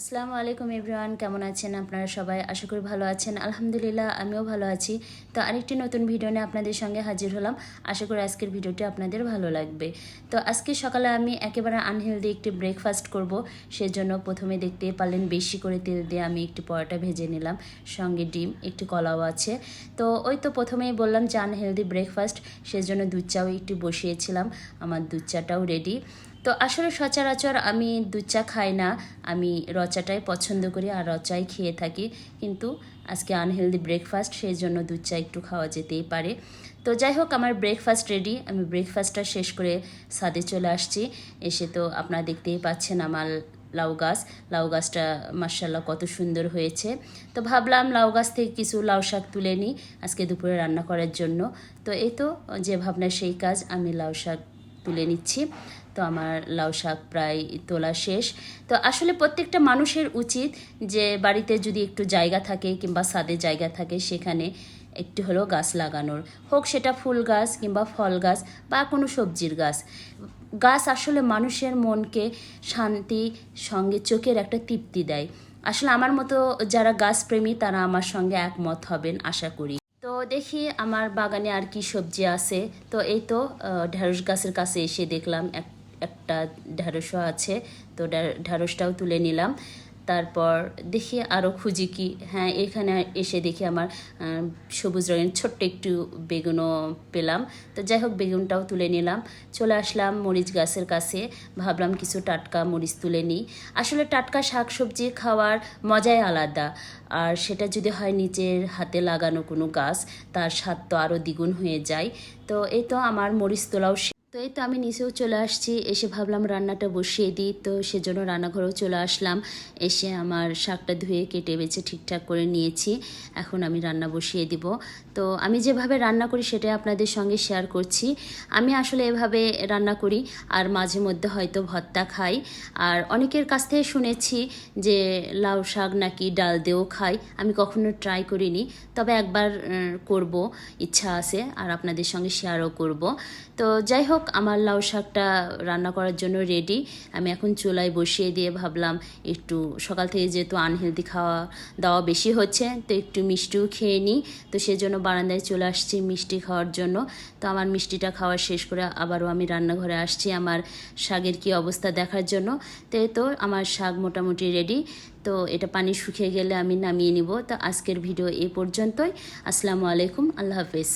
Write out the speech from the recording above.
আসসালামু আলাইকুম এভরিওয়ান, কেমন আছেন আপনারা সবাই? আশা করি ভালো আছেন। আলহামদুলিল্লাহ, আমিও ভালো আছি। তো আরেকটি নতুন ভিডিও নিয়ে আপনাদের সঙ্গে হাজির হলাম। আশা করি আজকের ভিডিওটি আপনাদের ভালো লাগবে। তো আজকে সকালে আমি একেবারে আনহেলদি একটি ব্রেকফাস্ট করব। সেজন্য প্রথমে দেখতে পারলেন বেশি করে তেল দিয়ে আমি একটি পরোটা ভেজে নিলাম। সঙ্গে ডিম, একটি কলাও আছে। তো ওই তো প্রথমেই বললাম যে আনহেলদি ব্রেকফাস্ট সেজন্য দুধ চাও একটু বসিয়েছিলাম। আমার দুধ চাটাও রেডি তো আসলে সচরাচর আমি দুধ চা খাই না। আমি রচাটাই পছন্দ করি আর রচাই খেয়ে থাকি। কিন্তু আজকে আনহেলদি ব্রেকফাস্ট সেই জন্য দুধ চা একটু খাওয়া যেতেই পারে। তো যাই হোক, আমার ব্রেকফাস্ট রেডি আমি ব্রেকফাস্টটা শেষ করে সাদে চলে আসছি। এসে তো আপনারা দেখতেই পাচ্ছেন আমার লাউ গাছ। লাউ গাছটা মার্শাল্লাহ কত সুন্দর হয়েছে। তো ভাবলাম লাউ গাছ থেকে কিছু লাউ শাক তুলে নিই। আজকে দুপুরে রান্না করার জন্য। তো এই তো যে ভাবনা, সেই কাজ। আমি লাউ শাক তুলে নিচ্ছি। তো আমার লাউ শাক প্রায় তোলা শেষ। তো আসলে প্রত্যেকটা মানুষের উচিত যে বাড়িতে যদি একটু জায়গা থাকে কিংবা সাদে জায়গা থাকে সেখানে একটি হলো গাছ লাগানোর। হোক সেটা ফুল গাছ কিংবা ফল গাছ বা কোনো সবজির গাছ। গাছ আসলে মানুষের মনকে শান্তি, সঙ্গে চোখের একটা তৃপ্তি দেয়। আসলে আমার মতো যারা গাছপ্রেমী তারা আমার সঙ্গে একমত হবেন, আশা করি। দেখি আমার বাগানে আর কি সবজি আছে। তো এই তো ঢেঁড়স গাছের কাছে এসে দেখলাম এক, একটা ঢ্যাঁড়সও আছে। তো ঢ্যাঁড়সটাও তুলে নিলাম। তারপর দেখি আরও খুঁজি কি হ্যাঁ এখানে এসে দেখি আমার সবুজ রঙের ছোট্ট একটু বেগুনও পেলাম। তো যাই হোক, বেগুনটাও তুলে নিলাম। চলে আসলাম মরিচ গাছের কাছে। ভাবলাম কিছু টাটকা মরিচ তুলে নিই। আসলে টাটকা শাক সবজি খাওয়ার মজাই আলাদা। আর সেটা যদি হয় নিজের হাতে লাগানো কোনো গাছ, তার স্বাদ তো আরও দ্বিগুণ হয়ে যায়। তো এই তো আমার মরিচ তোলাও তো এই তো আমি নিচেও চলে আসছি, এসে ভাবলাম রান্নাটা বসিয়ে দিই, তো সেজন্য রান্নাঘরেও চলে আসলাম। এসে আমার শাকটা ধুয়ে, কেটে, বেছে, ঠিকঠাক করে নিয়েছি, এখন আমি রান্না বসিয়ে দিব। তো আমি যেভাবে রান্না করি সেটাই আপনাদের সঙ্গে শেয়ার করছি। আমি আসলে এভাবে রান্না করি, আর মাঝে মধ্যে হয়তো ভত্তা খাই। আর অনেকের কাছ থেকে শুনেছি যে লাউ শাক নাকি ডাল দিয়েও খাই আমি কখনো ট্রাই করিনি। তবে একবার করব, ইচ্ছা আছে, আর আপনাদের সঙ্গে শেয়ারও করব। তো যাই হোক আমার লাউ শাকটা রান্না করার জন্য রেডি আমি এখন চুলায় বসিয়ে দিয়ে ভাবলাম, একটু সকাল থেকে যেহেতু আনহেলদি খাওয়া দাওয়া বেশি হচ্ছে, তো একটু মিষ্টিও খেয়ে নিই। তো সেজন্য বারান্দায় চলে আসছি মিষ্টি খাওয়ার জন্য। তো আমার মিষ্টিটা খাওয়া শেষ করে আবারও আমি রান্নাঘরে আসছি আমার শাকের কি অবস্থা দেখার জন্য। তো তো আমার শাক মোটামুটি রেডি তো এটা পানি শুকিয়ে গেলে আমি নামিয়ে নিব। তো আজকের ভিডিও এ পর্যন্তই। আসসালামু আলাইকুম। আল্লাহ হাফেজ।